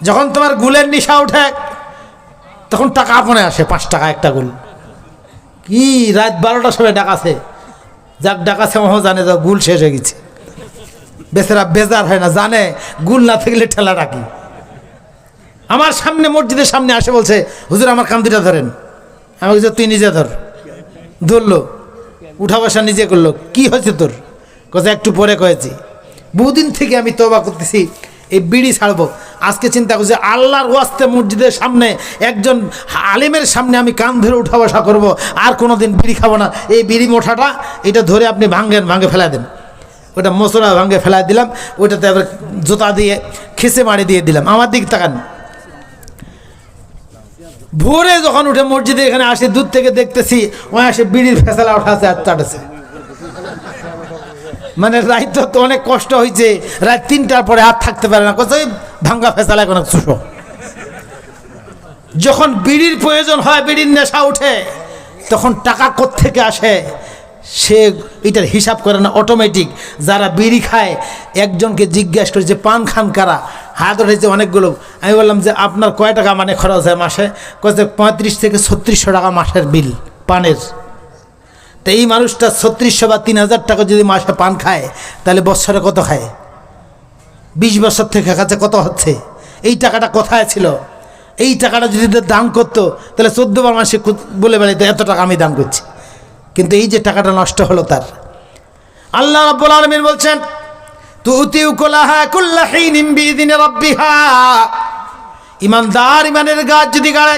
যখন তোমার গুলের নিশা উঠে, তখন টাকা আপনে আসে, পাঁচ টাকা একটা গুল। কি, রাত বারোটার সময় ডাকাছে যাক ডাকাছে মহ জানে যে গুল শেষ হয়ে গেছে। বেচারা বেজার হয় না, জানে গুল না থাকলে ঠেলা ডাকি আমার সামনে, মসজিদের সামনে আসে, বলছে, হুজুর, আমার কান দুটা ধরেন। আমি বলছি, তুই নিজে ধর। ধরলো, উঠা বসা নিজে করল, কি হয়েছে তোর? কথা একটু পরে কয়েছি। বহুদিন থেকে আমি তবা করতেছি, এই বিড়ি ছাড়বো। আজকে চিন্তা করছি আল্লাহর ওয়াস্তে মসজিদের সামনে একজন আলিমের সামনে আমি কান ধরে উঠা বসা করব, আর কোনো দিন বিড়ি খাব না। এই বিড়ি মোঠাটা এটা ধরে আপনি ভাঙ্গেন ভাঙ্গে ফেলা দেন। ওটা মশলা ভাঙ্গে ফেলা দিলাম ওইটাতে আবার জুতা দিয়ে খেসে মারি দিয়ে দিলাম। আমার দিক তাকান। ভোরে যখন উঠে মসজিদে এখানে আসে, দূর থেকে দেখতেছি, ওই আসে বিড়ির ফেসালা উঠাছে আর চাটেছে। মানে রাত তো অনেক কষ্ট হয়েছে রাত তিনটার পরে হাত থাকতে পারে না। কোথায় ভাঙ্গা ফেসালা কোনো চুষো যখন বিড়ির প্রয়োজন হয়, বিড়ির নেশা উঠে, তখন টাকা থেকে আসে? সে এটার হিসাব করে না অটোমেটিক যারা বিড়ি খায়, একজনকে জিজ্ঞাসা করে যে, পান খান কারা? হাত উঠেছে অনেকগুলো। আমি বললাম যে, আপনার কয় টাকা মানে খরচ হয় মাসে? কয়েছে পঁয়ত্রিশ থেকে ছত্রিশশো টাকা মাসের বিল, পানের। তো এই মানুষটা ছত্রিশশো বা তিন হাজার টাকা যদি মাসে পান খায়, তাহলে বছরে কত খায়? বিশ বছর থেকে কাছে কত হচ্ছে? এই টাকাটা কোথায় ছিল? এই টাকাটা যদি দান করতো, তাহলে চোদ্দ বার মাসে বলে বেড়াইতো এত টাকা আমি দান করছি। কিন্তু এই যে টাকাটা নষ্ট হলো তার। আল্লাহ রাব্বুল আলামিন বলছেন ইমানদার ইমানের গাছ যদি গাড়ে